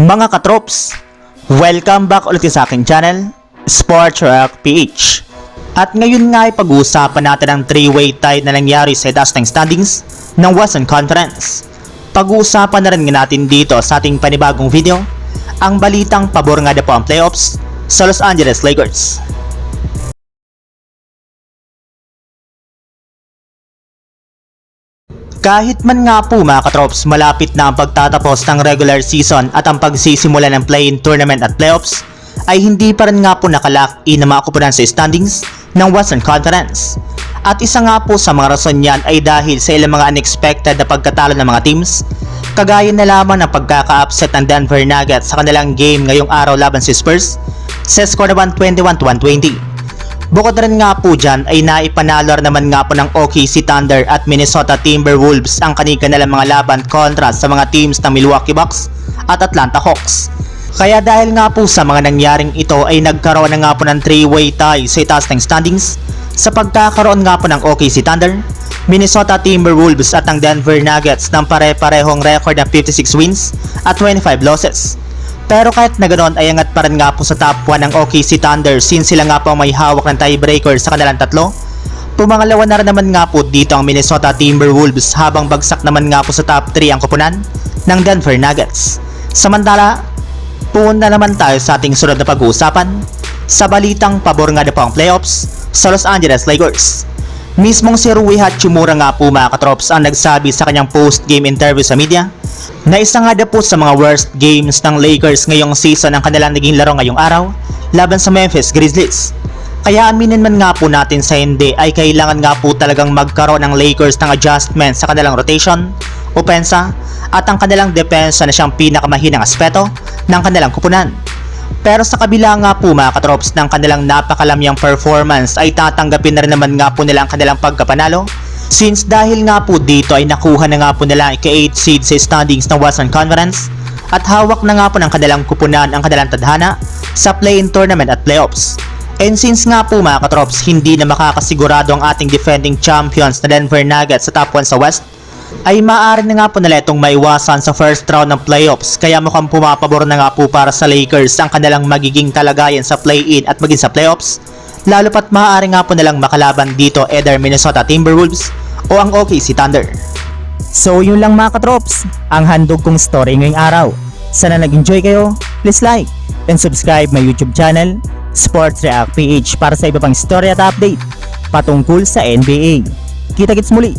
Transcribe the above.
Mga katrops, welcome back ulit sa aking channel, Sports Rock PH. At ngayon nga ay pag-uusapan natin ang three-way tie na nangyari sa itaas ng standings ng Western Conference. Pag-uusapan na rin nga natin dito sa ating panibagong video, ang balitang pabor nga na po ang playoffs sa Los Angeles Lakers. Kahit man nga po mga katrops malapit na ang pagtatapos ng regular season at ang pagsisimula ng play-in tournament at playoffs, ay hindi pa rin nga po nakalock in na mga kupunan sa standings ng Western Conference. At isa nga po sa mga rason niyan ay dahil sa ilang mga unexpected na pagkatalo ng mga teams, kagaya na lamang ng pagkaka-upset ng Denver Nuggets sa kanilang game ngayong araw laban si Spurs sa score naman 21-120. Bukod rin nga po dyan ay naipanalo rin naman nga po ng OKC Thunder at Minnesota Timberwolves ang kanika nilang mga laban kontra sa mga teams ng Milwaukee Bucks at Atlanta Hawks. Kaya dahil nga po sa mga nangyaring ito ay nagkaroon na nga po ng three-way tie sa itaas ng standings sa pagkakaroon nga po ng OKC Thunder, Minnesota Timberwolves at ang Denver Nuggets ng pare-parehong record na 56 wins at 25 losses. Pero kahit na ganoon ay angat pa rin nga po sa top 1 ng OKC Thunder since sila nga po may hawak ng tiebreaker sa kanilang tatlo. Pumangalawa na rin naman nga po dito ang Minnesota Timberwolves habang bagsak naman nga po sa top 3 ang kupunan ng Denver Nuggets. Samantala, Pumunta naman tayo sa ating sunod na pag-uusapan sa balitang pabor nga na po ang playoffs sa Los Angeles Lakers. Mismong si Rui Hachimura nga po mga katrops ang nagsabi sa kanyang post-game interview sa media na isa nga na po sa mga worst games ng Lakers ngayong season ang kanilang naging laro ngayong araw laban sa Memphis Grizzlies. Kaya aminin man nga po natin sa hindi ay kailangan nga po talagang magkaroon ng Lakers ng adjustment sa kanilang rotation, opensa, at ang kanilang depensa na siyang pinakamahinang aspeto ng kanilang kupunan. Pero sa kabila nga po mga katrops ng kanilang napakalamyang performance ay tatanggapin na rin naman nga po nila ang kanilang pagkapanalo since dahil nga po dito ay nakuha na nga po nila ang ika-8 seed sa standings ng Western Conference at hawak na nga po ng kanilang kupunan ang kanilang tadhana sa play-in tournament at playoffs. And since nga po mga katrops hindi na makakasigurado ang ating defending champions na Denver Nuggets sa top 1 sa West, ay maaari na nga po nila itong maiwasan sa first round ng playoffs kaya mukhang pumapabor na nga po para sa Lakers ang kanilang magiging kalagayan sa play-in at maging sa playoffs lalo pat maaari nga po nilang makalaban dito either Minnesota Timberwolves o ang OKC Thunder. So yun lang mga katrops, ang handog kong story ngayong araw. Sana nag-enjoy kayo, please like and subscribe my YouTube channel, Sports React PH para sa iba pang story at update patungkol sa NBA. Kita-kits muli